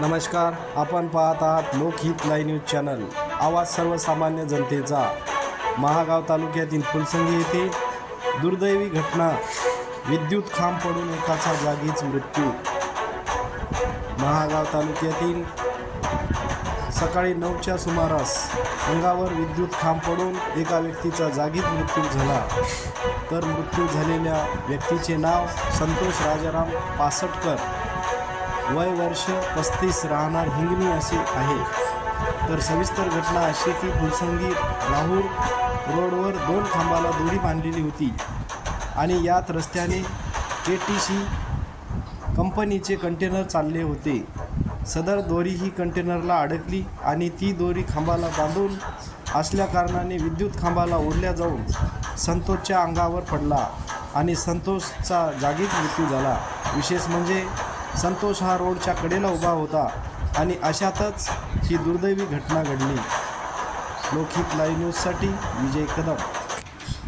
नमस्कार आपण पाहत आहात लोकहित लाईव्ह न्यूज चॅनल. आवाज सर्वसामान्य जनतेचा. महागाव तालुक्यातील फुलसंगी येथे दुर्दैवी घटना. विद्युत खांब पडून एकाचा जागीच मृत्यू. महागाव तालुक्यातील सकाळी नऊच्या सुमारास अंगावर विद्युत खांब पडून एका व्यक्तीचा जागीच मृत्यू झाला. तर मृत्यू झालेल्या व्यक्तीचे नाव संतोष राजाराम पासटकर. वय वर्ष पस्तीस राहणार हिंगणी असे आहे. तर सविस्तर घटना अशी की फुलसंगी राहूर रोडवर दोन खांबाला दोरी बांधलेली होती. आणि यात रस्त्याने के टी सी कंपनीचे कंटेनर चालले होते. सदर दोरी ही कंटेनरला अडकली आणि ती दोरी खांबाला बांधून असल्याकारणाने विद्युत खांबाला ओढल्या जाऊन संतोषच्या अंगावर पडला आणि संतोषचा जागीच मृत्यू झाला. विशेष म्हणजे संतोष हा रोडच्या कडेला उभा होता आणि अशातच ही दुर्दैवी घटना घडली. लोकहित लाईव्ह न्यूजसाठी विजय कदम.